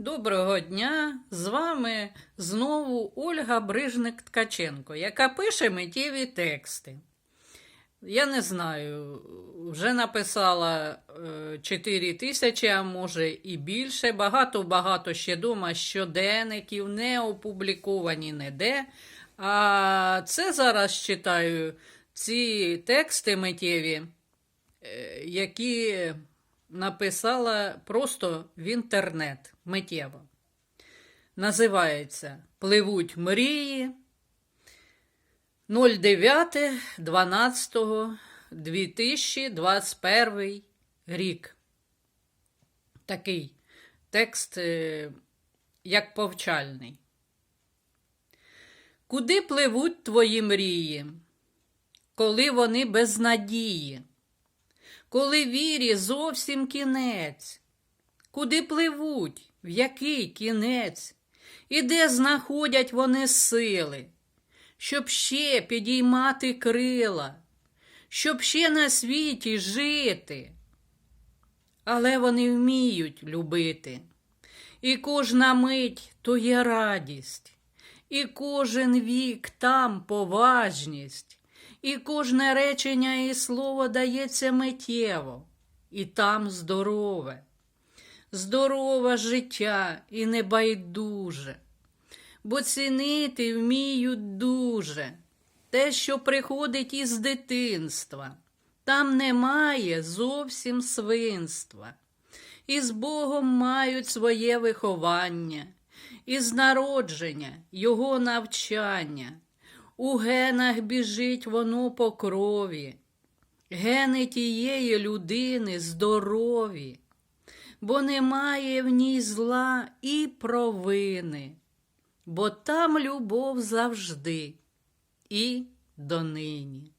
Доброго дня! З вами знову Ольга Брижник Ткаченко, яка пише миттєві тексти. Я не знаю, вже написала 4 тисячі, а може і більше. Багато-багато ще дома щоденників, не опубліковані ніде. А це зараз читаю ці тексти миттєві, е, які написала просто в інтернет миттєво. Називається Пливуть мрії 09.12.2021 рік. Такий текст, е, як повчальний. Куди пливуть твої мрії, коли вони без надії? Коли вірі зовсім кінець, куди пливуть, в який кінець, і де знаходять вони сили, щоб ще підіймати крила, щоб ще на світі жити. Але вони вміють любити, і кожна мить то є радість, і кожен вік там поважність. І кожне речення і слово дається миттєво, і там здорове, здорове життя і небайдуже, бо цінити вміють дуже. Те, що приходить із дитинства, там немає зовсім свинства, і з Богом мають своє виховання, і з народження Його навчання. У генах біжить воно по крові, гени тієї людини здорові, бо немає в ній зла і провини, бо там любов завжди і донині.